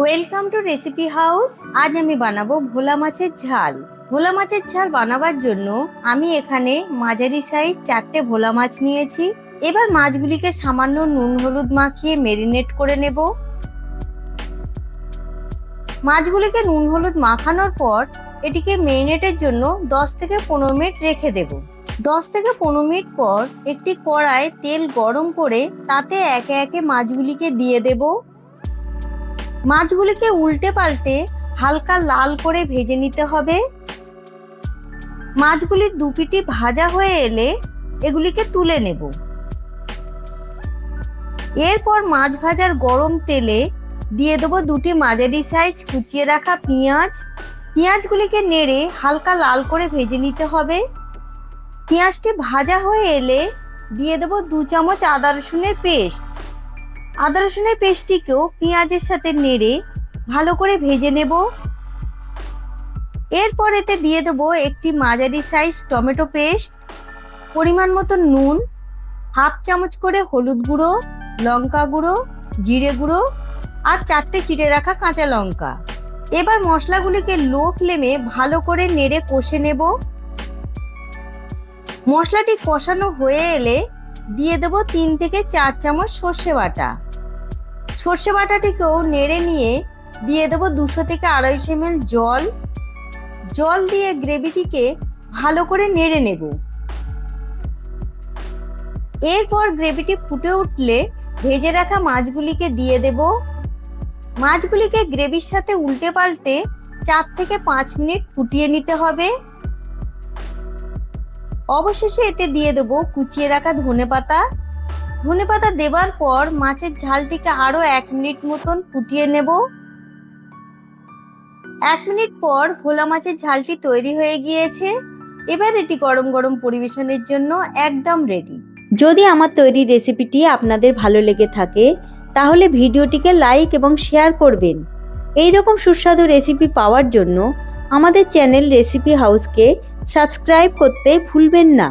Welcome to recipe house আজ আমি বানাবো ভোলা মাছের ঝাল। ভোলা মাছের ঝাল বানাবার জন্য আমি এখানে মাঝারি সাইজ চারটে ভোলা মাছ নিয়েছি। এবার মাছগুলিকে সামান্য নুন হলুদ মাখিয়ে মেরিনেট করে নেব। মাছগুলিকে নুন হলুদ মাখানোর পর এটিকে মেরিনেটের জন্য 10 থেকে পনেরো মিনিট রেখে দেব। 10 থেকে পনেরো মিনিট পর একটি কড়ায় তেল গরম করে তাতে একে একে মাছগুলিকে দিয়ে দেবো। মাছগুলিকে উল্টে পাল্টে হালকা লাল করে ভেজে নিতে হবে। মাছগুলির দুপিটি ভাজা হয়ে এলে এগুলিকে তুলে নেব। এরপর মাছ ভাজার গরম তেলে দিয়ে দেবো দুটি মাঝারি সাইজ কুচিয়ে রাখা পেঁয়াজ। পেঁয়াজগুলিকে নেড়ে হালকা লাল করে ভেজে নিতে হবে। পেঁয়াজটি ভাজা হয়ে এলে দিয়ে দেবো দু চামচ আদা রসুনের পেস্ট। আদা রসুনের পেস্টটিকেও পেঁয়াজের সাথে নেড়ে ভালো করে ভেজে নেব। এরপর এতে দিয়ে দেবো একটি মাঝারি সাইজ টমেটো পেস্ট, পরিমাণ মতো নুন, হাফ চামচ করে হলুদ গুঁড়ো, লঙ্কা গুঁড়ো, জিরে গুঁড়ো আর চারটে চিটে রাখা কাঁচা লঙ্কা। এবার মশলাগুলিকে লো ফ্লেমে ভালো করে নেড়ে কষে নেব। মশলাটি কষানো হয়ে এলে দিয়ে দেবো তিন থেকে চার চামচ সর্ষে বাটা। সর্ষে বাটাটিকেও নেড়ে নিয়ে দিয়ে দেবো দুশো থেকে আড়াইশো এমএল জল। জল দিয়ে গ্রেভিটিকে ভালো করে নেড়ে নেব। এরপর গ্রেভিটি ফুটে উঠলে ভেজে রাখা মাছগুলিকে দিয়ে দেব। মাছগুলিকে গ্রেভির সাথে উল্টে পাল্টে চার থেকে পাঁচ মিনিট ফুটিয়ে নিতে হবে। অবশেষে এতে দিয়ে দেবো কুচিয়ে রাখা ধনে পাতা ধনে পাতা দেবার পর মাছের ঝালটিকে আরও এক মিনিট মতন ফুটিয়ে নেব। এক মিনিট পর ভোলা মাছের ঝালটি তৈরি হয়ে গিয়েছে। এবার এটি গরম গরম পরিবেশনের জন্য একদম রেডি যদি আমার তৈরি রেসিপিটি আপনাদের ভালো লেগে থাকে, তাহলে ভিডিওটিকে লাইক এবং শেয়ার করবেন। এই রকম সুস্বাদু রেসিপি পাওয়ার জন্য আমাদের চ্যানেল রেসিপি হাউসকে সাবস্ক্রাইব করতে ভুলবেন না।